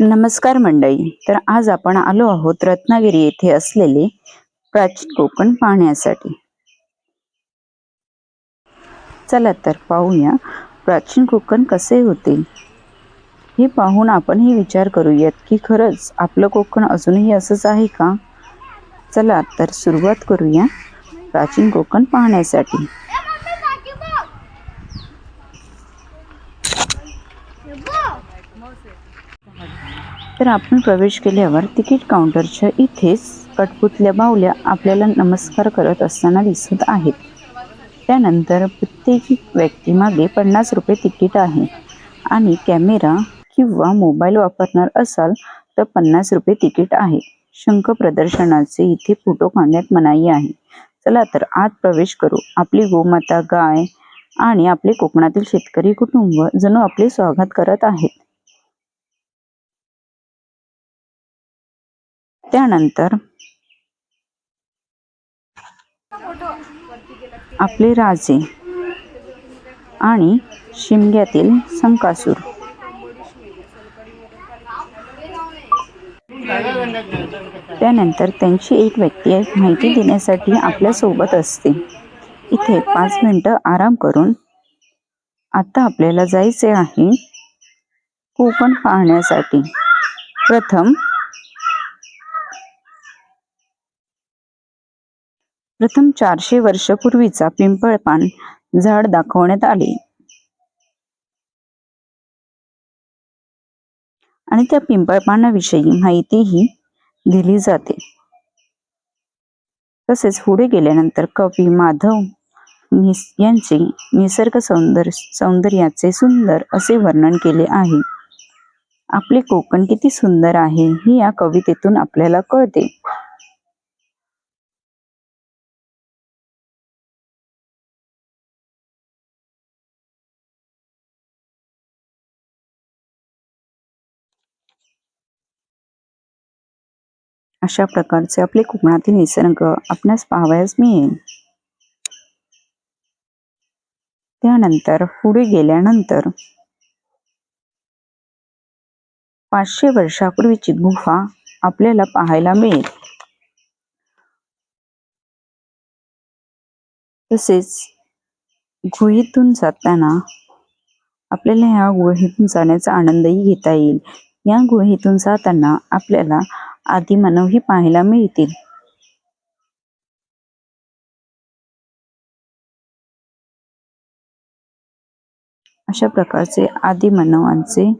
नमस्कार मंडळी. तर आज आपण आलो आहोत रत्नागिरी येथे असलेले प्राचीन कोकण पाहण्यासाठी. चला तर पाहूया प्राचीन कोकण कसे होते. हे पाहून आपणही विचार करूयात की खरंच आपलं कोकण अजूनही असंच आहे का? चला तर सुरुवात करूया प्राचीन कोकण पाहण्यासाठी. तर आपण प्रवेश केल्यावर तिकीट काउंटरच्या इथेच कठपुतल्या बावल्या आपल्याला नमस्कार करत असताना दिसत आहेत. त्यानंतर प्रत्येक व्यक्तीमागे पन्नास रुपये तिकीट आहे आणि कॅमेरा किंवा मोबाईल वापरणार असाल तर पन्नास रुपये तिकीट आहे. शंख प्रदर्शनाचे इथे फोटो काढण्यात मनाई आहे. चला तर आत प्रवेश करू. आपली गोमाता गाय आणि आपले कोकणातील शेतकरी कुटुंब जणू आपले स्वागत करत आहेत. त्यानंतर आपले राजे आणि शिमग्यातील संकासूर. त्यानंतर त्यांची एक व्यक्ती माहिती देण्यासाठी आपल्यासोबत असते. इथे पाच मिनटं आराम करून आता आपल्याला जायचे आहे कोकण पाहण्यासाठी. प्रथम प्रथम चारशे वर्षपूर्वीचा पिंपळपान झाड दाखवण्यात आले. आणि त्या पिंपळपानाविषयी माहितीही दिली जाते. तसेच पुढे गेल्यानंतर कवी माधव निस यांचे निसर्ग सौंदर्य सौंदर्याचे सुंदर असे वर्णन केले आहे. आपले कोकण किती सुंदर आहे हे या कवितेतून आपल्याला कळते. अशा प्रकारचे आपले कोकणातील निसर्ग आपणास पाहावयास मिळेल. त्यानंतर पुढे गेल्यानंतर पाचशे वर्षापूर्वीची गुफा आपल्याला पाहायला मिळेल. तसेच गुहेतून जाताना आपल्याला ह्या गुहेतून जाण्याचा आनंदही घेता येईल. या गुहेतून जाताना आपल्याला आदिमानवही पाहायला मिळतील. अशा प्रकारचे आदिमानवांचे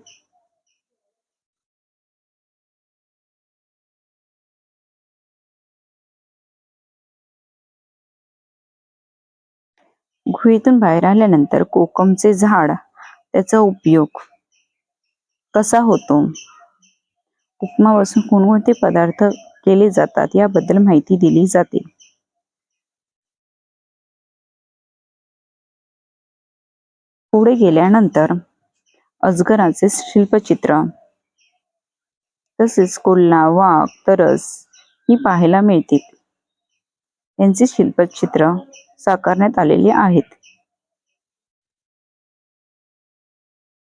गुहेतून बाहेर आल्यानंतर कोकमचे झाड त्याचा उपयोग कसा होतो? उपमापासून कोणकोणते पदार्थ केले जातात याबद्दल माहिती दिली जाते. पुढे गेल्यानंतर अजगराचे शिल्पचित्र. तसेच कोल्हा वाघ तरस ही पाहायला मिळतील त्यांचे शिल्पचित्र साकारण्यात आलेले आहेत.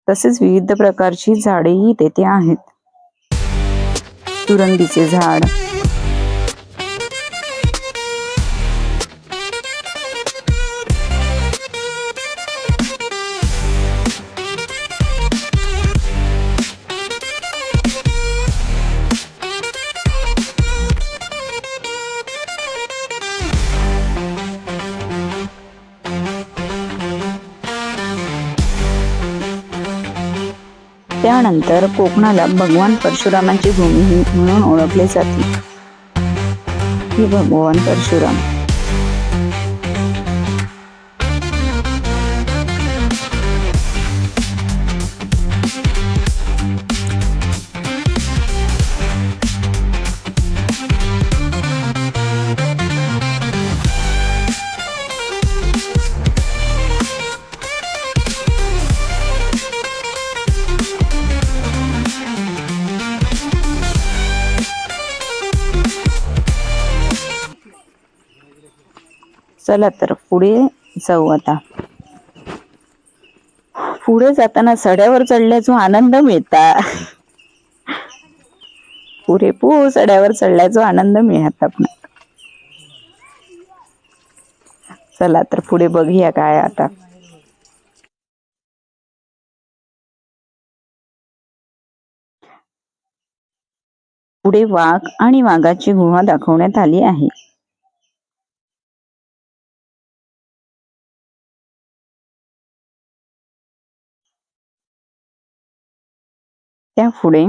तसेच विविध प्रकारची झाडेही तेथे आहेत. तुरंडीचे झाड. त्यानंतर कोकणाला भगवान परशुरामांची भूमी म्हणून ओळखले जाते. भगवान परशुराम. चला तर पुढे जाऊ आता. पुढे जाताना सड्यावर चढल्याचा आनंद मिळता. पुरेपूर सड्यावर चढल्याचा आनंद मिळत आपण. चला तर पुढे बघूया काय आता. पुढे वाघ आणि वाघाची गुहा दाखवण्यात आली आहे. त्या पुढे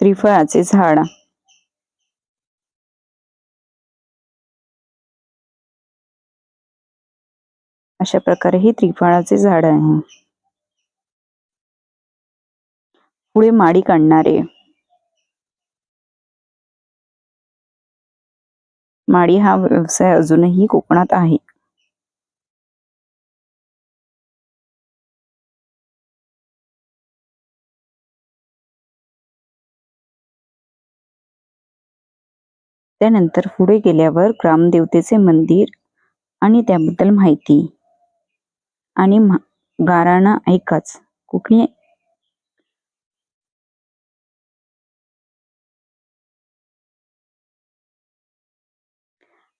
त्रिफळाचे झाड. अशा प्रकारे हे त्रिफळाचे झाड आहे. पुढे माडी काढणारे. माडी हा व्यवसाय अजूनही कोकणात आहे. त्यानंतर पुढे गेल्यावर ग्रामदेवतेचे मंदिर आणि त्याबद्दल माहिती. आणि गाराणा ऐकाच. कोकणी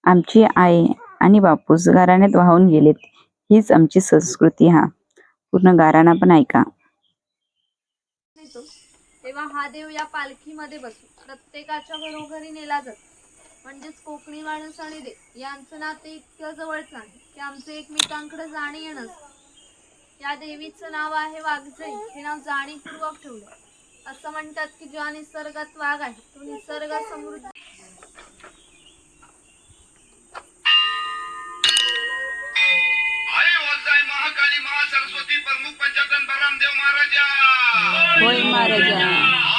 आमची आई आणि बापूस गाराण्यात वाहून गेलेत. हीच आमची संस्कृती हा. पूर्ण गाराणा पण ऐका. तेव्हा हा देव या पालखीमध्ये बसतो प्रत्येकाच्या घरोघरी नेला जातो. म्हणजेच कोकणी माणूस आणि देव यांचं नाते इतकं जवळचं आहे की आमचं एकमेकांकडे जाणे येणं. या देवीचं नाव आहे वाघजाई. हे नाव जाणीवपूर्वक ठेवलं. असं म्हणतात की ज्या निसर्गात वाघ आहे तो निसर्ग समृद्ध महाकाली महासरस्वती प्रमुख पंचायतन बलरामदेव महाराजा होय महाराजा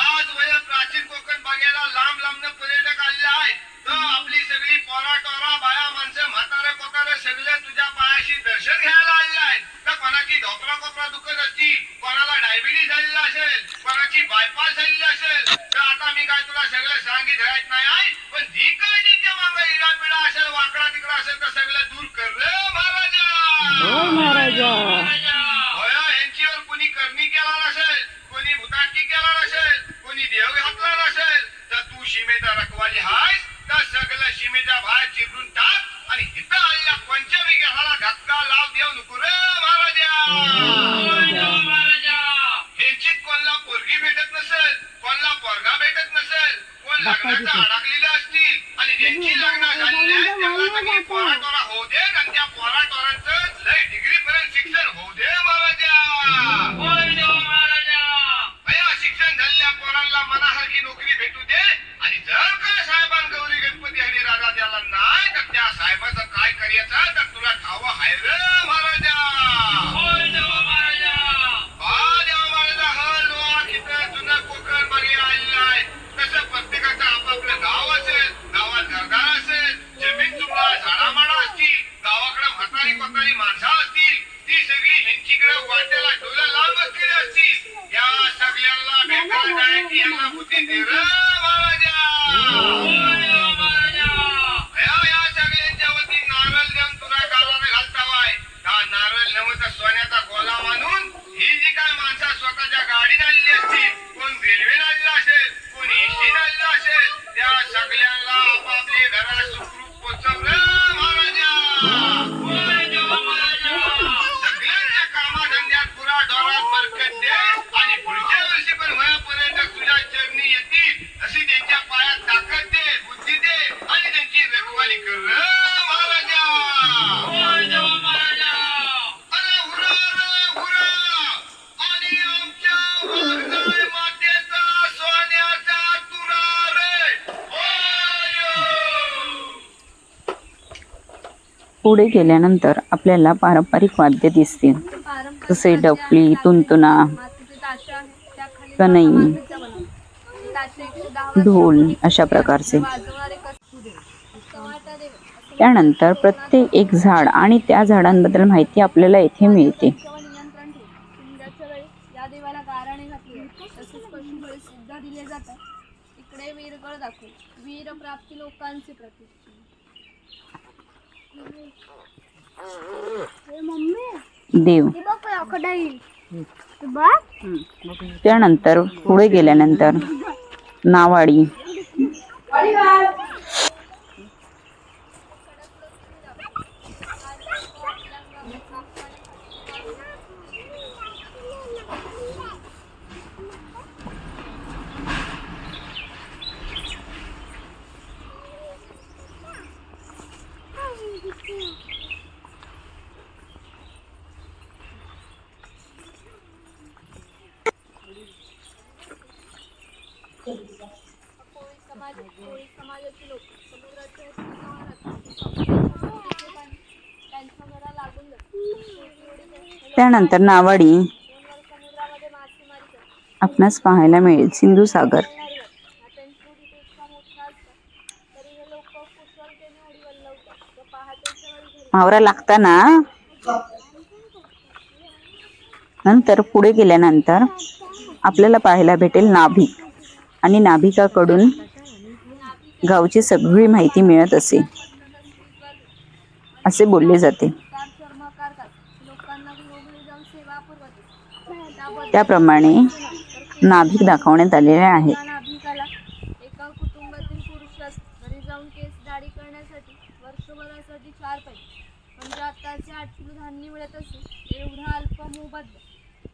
तर आपली सगळी पोरा टोरा बाया माणसं म्हातारे कोतारे सगळे तुझ्या पायाशी दर्शन घ्यायला आलेले आहेत. तर कोणाची धोपरा कोपरा दुखत असती कोणाला डायबिटीस झालेला असेल कोणाची बायपास झालेली असेल तर आता मी काय तुला सगळं सांगित राहत नाही आहे पण जी काय तिच्यामागे इडा पिडा असेल वाकडा तिकडा असेल तर सगळं दूर कर रे महाराजा. यांच्यावर कोणी करणी केला नसेल कोणी भुताटकी केला नसेल कोणी देव घातला नसेल तर तू सीमेचा रखवाली हायस तर सगळं सीमेच्या बाहेर चिरून टाक आणि इथं आलेल्या पंचविघाला धक्का लाव देव नको रे महाराजा. महाराजा. ह्यांची कोणला पोरगी भेटत नसेल कोणला पोरगा भेटत नसेल कोण लग्नाचं अडकलेलं असतील आणि ज्यांची लग्न झालेली आहेत त्यांना सगळी पोराटोरा होऊ दे आणि त्या पोराटोरांचं लय डिग्री पर्यंत शिक्षण होऊ दे महाराजा. महाराजा. अया शिक्षण झालेल्या पोरांना मनासारखी नोकरी भेटू दे आणि जर का साहेबां गणपती आणि राजा द्याला नाही तर त्या साहेबाचं काय करायचं? तर तुला ठाव आहे रे महाराजा. महाराजा. देवा महाराजा. लोहा इथं जुनं कोकण बघी आलेलं आहे तसं प्रत्येकाचं आपापलं गाव असेल गावात घरदार असेल जमीन तुमला झाडामाडा असतील गावाकडे म्हातारी कोतारी माणसं असतील ती सगळी वाट्याला डोला लांब असतील. या सगळ्यांना भेटायला जायची यांना असेल त्या सगळ्यांना आपापले घरा पुढे गेल्यानंतर आपल्याला पारंपरिक वाद्य दिसतील. जसे डपली डफली, तुंतुना, कनई ढोल अशा प्रकारचे. त्यानंतर प्रत्येक एक झाड आणि त्या झाडांबद्दल माहिती आपल्याला येथे मिळते त्याच्यावर नियंत्रण ठेवून शिमग्याच्या वेळी या देवाला गाराणे घातले जाते. तसेच पशुबळी सुद्धा दिले जातात इकडे वीरगळ दाखवू वीर प्राप्ती लोकांचे प्रतीक देव. त्यानंतर पुढे गेल्यानंतर नावाडी कोळी समाज कोळी समाजाचे लोक समुद्राच्या किनाऱ्यात त्यांच्या घरा लागून जातात त्यानंतर नावाडी समुद्रामध्ये मासेमारी करतात आपणास पाहायला मिळेल सिंधू सागर त्यांची उडी पेक्षा मोठा असतात तरी हे लोक कुशलतेने त्यानंतर नावाडी आपणास पाहायला मिळेल. घरी मावरा लागताना नंतर पुढे गेल्यानंतर आपल्याला पाहायला भेटेल नाभिक आणि नाभिकाकडून गावची सगळी माहिती मिळत असे. असे बोलले जाते.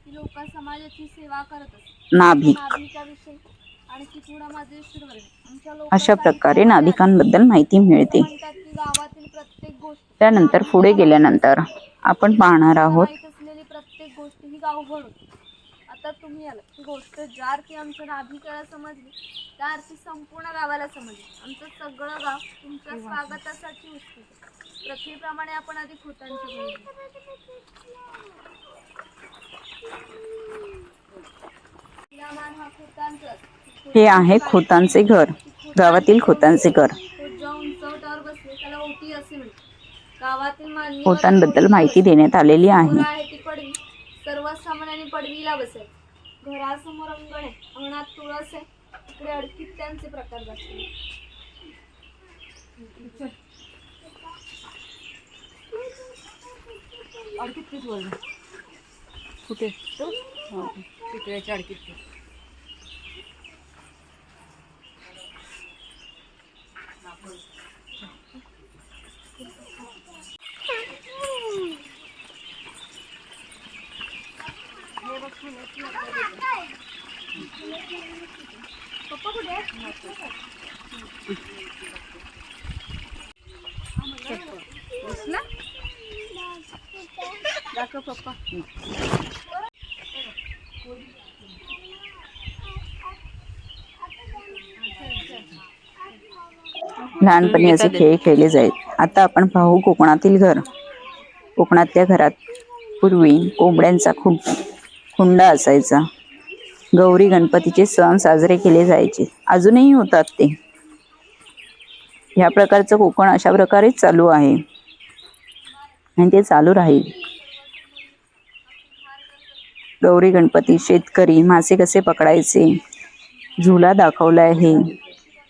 लोक समाजाची सेवा करत असत नाभिक. थोडा मजेशीर वर्णन आमच्या लोक अशा प्रकारे नाभिकांबद्दल माहिती मिळते. त्यानंतर पुढे गेल्यानंतर आपण पाहणार आहोत. आता तुम्ही आला ही गोष्ट ज्या अर्थी आमच्या नाभिकाला समजली त्या अर्थी संपूर्ण गावाला समजली. आमचं सगळं गाव तुमच्या स्वागतासाठी उत्सुक आहे. प्रथेप्रमाणे आपण आधी खोतांची हा खोतांचा. हे आहे खोतांचे घर. गावातील खोतांचे घर. तो ज्या उंचवट्यावर बसले त्याला ओटी असे म्हणतात. गावातील खोतांबद्दल माहिती देण्यात आलेली आहे. आहे ती पडवी. सर्वसामान्यांनी पडवीला बसाय घरासमोर अंगण आहे. अंगणात तुळस आहे. इकडे अडकीत त्यांचे प्रकार जातात कुठे? पितळ्याच्या अडकीत दाखव पप्पा लहानपणी असे खेळ खेळले जायत आता आपण पाहू कोकणातील घर. कोकणातल्या घरात पूर्वी कोंबड्यांचा खूप हुंडा असायचा. गौरी गणपतीचे सण साजरे केले जायचे. अजूनही होतात ते. ह्या प्रकारचं कोकण अशा प्रकारेच चालू आहे. आणि ते चालू राहील. गौरी गणपती शेतकरी मासे कसे पकडायचे? झुला दाखवला आहे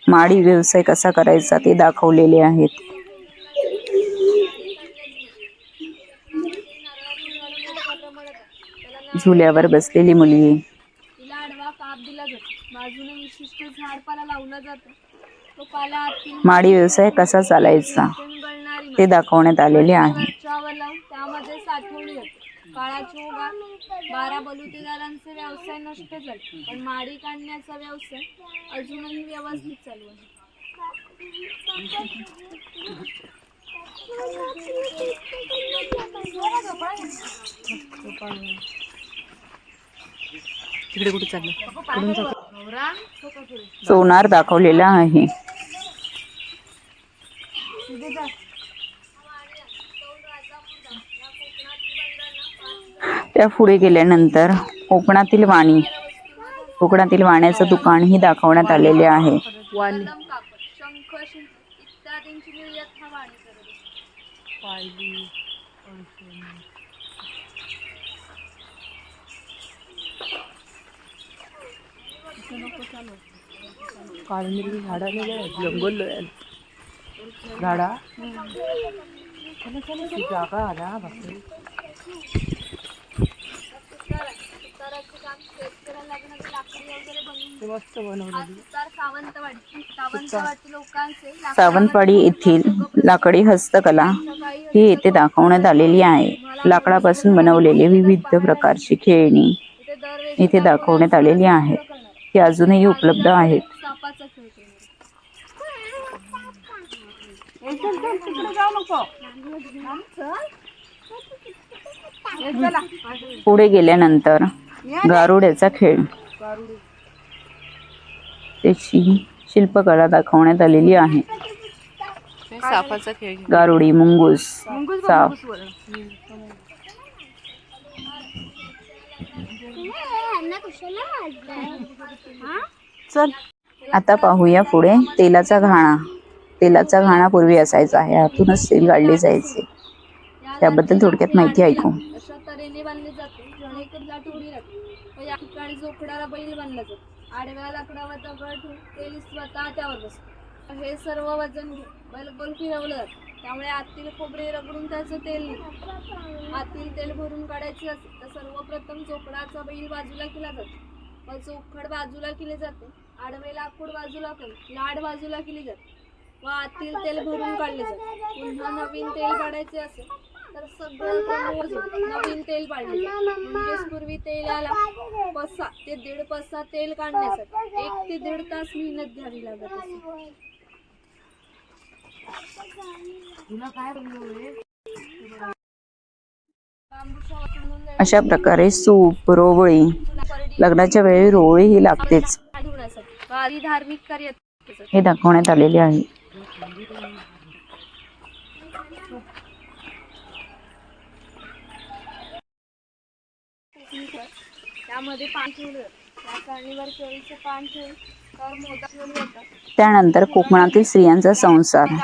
माडी व्यवसाय कसा करायचा ते दाखवलेले आहेत. झुल्यावर बसलेली मुलगी तिला आडवा काप दिला जातो बाजूने विशिष्ट झाडपाला लावला जातो तो पाला आतील माडी व्यवसाय कसा चालायचा गळणारी ते दाखवण्यात आलेले आहे लावून त्यामध्ये साठवली जाते काळाच्या ओघात बारा बलुतेदारांचे व्यवसाय नष्ट झाले पण माडी काढण्याचा व्यवसाय अजूनही व्यवस्थित चालू आहे तिकडे कुठे चाललं? सोनार दाखवलेला आहे. त्या पुढे गेल्यानंतर कोकणातील वाणी कोकणातील वाण्याचं दुकानही दाखवण्यात आलेले आहे. वाणी कदम कापड शंख शिंपी इत्यादींची निर्यात हा वाणी करत असतो. पायली काळी मिरची झाडा जंगल झाडा. जागा आला बाकी सावंतवाडी येथील लाकडी हस्तकला ही येथे दाखवण्यात आलेली आहे. लाकडापासून बनवलेले विविध प्रकारची खेळणी इथे दाखवण्यात आलेली आहेत. ती अजूनही उपलब्ध आहेत सापाचा खेळ खेळणार. पुढे गेल्यानंतर गारुड्याचा खेळ. त्याची शिल्पकला दाखवण्यात आलेली आहे. सापाचा खेळ. गारुडी मुंगूस. साप. चल. आता पाहूया पुढे तेलाचा घाणा. तेलाचा घाणा पूर्वी असायचा आहे तेल काढले जायचे. त्याबद्दल थोडक्यात माहिती ऐकू. अशा तऱ्हेने बांधले जाते जेणेकरून लाट उडी या ठिकाणी जोकडाला बैल बांधला जातो. आडव्या लाकडावर दगड तेल स्वतः त्यावर बसतो. हे सर्व वजन घेऊन बैल फिरवलं जातं. त्यामुळे आतील खोबरे रगडून त्याचं तेल आतील तेल भरून काढायचे असेल तर सर्वप्रथम चोकडाचा बैल बाजूला केला जातो. मग चोखड बाजूला केले जाते. आडवे लाकूड बाजूला करून लाड बाजूला केली जाते. व आतील तेल भरून काढले जाते पुन्हा नवीन तेल काढायचे असेल तर सगळं नवीन तेल पाडले. म्हणजेच पूर्वी तेलाला पसा ते दीड पसा तेल काढण्यासाठी. एक ते दीड तास मेहनत घ्यावी लागत असे अशा प्रकारे सूप रोवळी लग्नाच्या वेळी रोवळी ही लागतेच. धार्मिक कार्य हे दाखवण्यात आलेले आहे. त्यामध्ये पान त्यानंतर कोकणातील स्त्रियांचा संसार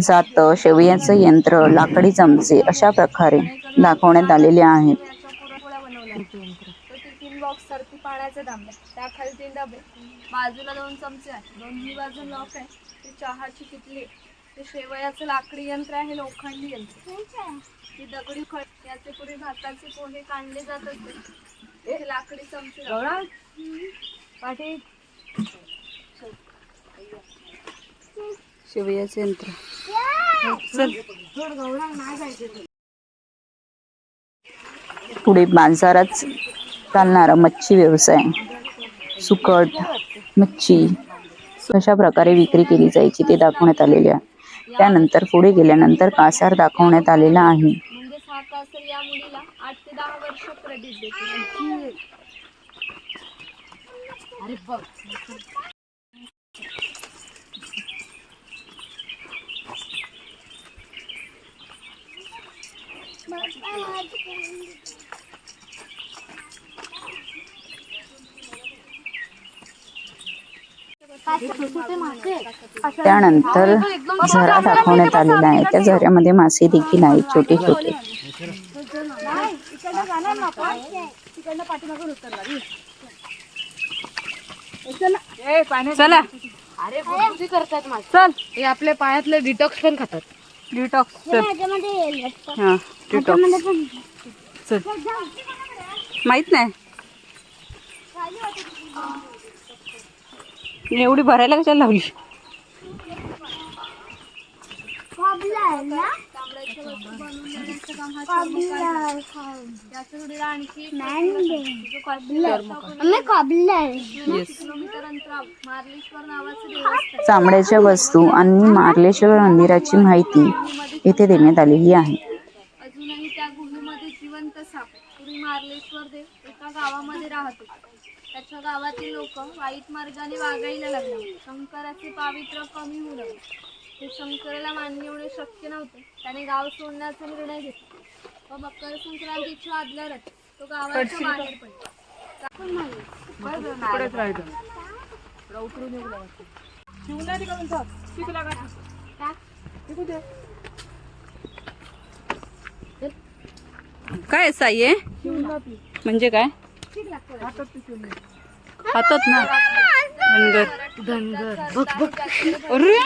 जात शेवयाचं यंत्र लाकडी चमचे अशा प्रकारे दाखवण्यात आलेले आहेत. याच्या पुरणपोळ्या बनवल्या. तो टिफिन बॉक्स सारखी पाण्याचे त्याखाली तीन डबे. बाजूला दोन चमचे आहेत दोन्ही बाजू लॉक आहे. ती चहाची किटली आहे. ते शेवयाचं लाकडी यंत्र आहे लोखंडी यंत्र ती दगडी खळ याचे पुढे भाताचे पोहे काढले जात असते लाकडी चमचे. पाठी शिवयाचे यंत्र. पुढे बाजारात चालणारा मच्छी व्यवसाय. सुकट. मच्छी कशा प्रकारे विक्री केली जायची ते दाखवण्यात आलेले आहे. त्यानंतर पुढे गेल्यानंतर कासार दाखवण्यात आलेला आहे. म्हणजेच हा कासर या मुलीला आठ ते दहा वर्ष क्रेडिट देते त्यानंतर झरा दाखवण्यात आलेला आहे. त्या झऱ्यामध्ये मासे देखील आहेत छोटे छोटे. चला. अरे करतात चल. हे आपल्या पायातले डिटॉक्स पण खातात. डिटॉक्स चल. हा डिटॉक्स चल. माहीत नाही एवढी भरायला कशाला लावली तांबड्याच्या वस्तू बनवून देण्याचं काम हा चर्मकार करतो. त्याच्या जोडीला आणखी एक जो किलोमीटर अंतरावर मार्लेश्वर नावाचं देवस्थान आहे. चामड्याच्या वस्तू आणि मार्लेश्वर मंदिराची माहिती येथे देण्यात आलेली आहे. अजूनही त्या गुहेमध्ये जिवंत साप. मार्लेश्वर देव एका गावामध्ये राहत. होते त्याच्या गावातील लोक वाईट मार्गाने वागायला लागले. शंकराचे पावित्र्य कमी होऊ लागले ते शंकराला मान्य होणे शक्य नव्हते. त्याने गाव सोडण्याचा निर्णय घेतला. व मकर संक्रांतीच्या आदल्या रात्री तो गावाच्या बाहेर पडला. काय साई आहे? म्हणजे काय? हातात ना. धनगर धनगर. बघ बघ. अरे.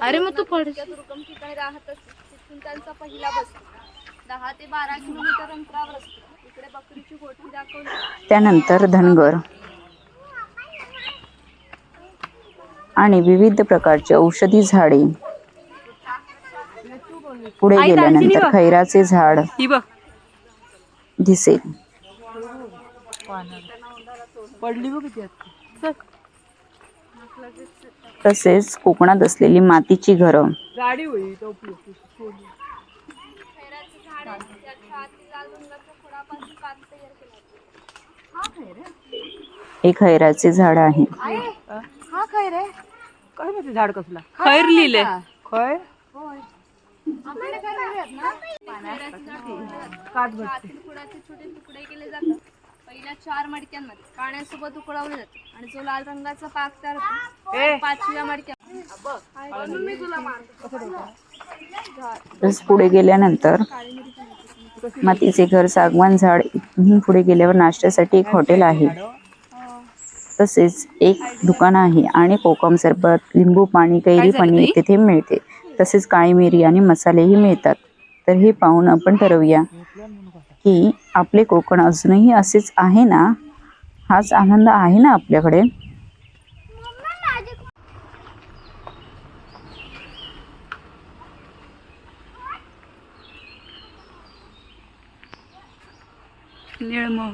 अरे मग तू पड. दुर्गम ठिकाणी राहत तिथून त्यांचा पहिला बस दहा ते बारा किलोमीटर अंतरावर असतो. इकडे बकरीची गोठी दाखवली. त्यानंतर धनगर. आणि विविध प्रकारची औषधी झाडे. पुढे गेल्यानंतर खैराचे झाड. दिसेल. पडली बघ किती चल. तसेच कोकणात असलेली मातीची घरं. गाडी होईल. एक खैराचे झाड आहे. हा? खैर आहे. काय माहिती झाड कसला? खैर लिहिले. खैर? खोडाचे छोटे तुकडे केले जातात. पहिल्या चार मडक्यांमध्ये. पाण्यासोबत उकळवले जाते. आणि जो लाल रंगाचा पाक तयार होतो तो पाचव्या मडक्यात. तस पुढे गेल्यानंतर मातीचे घर सागवान झाड इथून पुढे गेल्यावर नाश्त्यासाठी एक हॉटेल आहे. तसेच एक दुकान आहे आणि कोकम सरबत लिंबू पाणी कैरी पाणी तिथे मिळते. तसेच काळी मिरी आणि मसालेही मिळतात. तर हे पाहून आपण ठरवूया. की आपले कोकण अजूनही असेच आहे ना? हाच आनंद आहे ना आपल्याकडे? निळमळ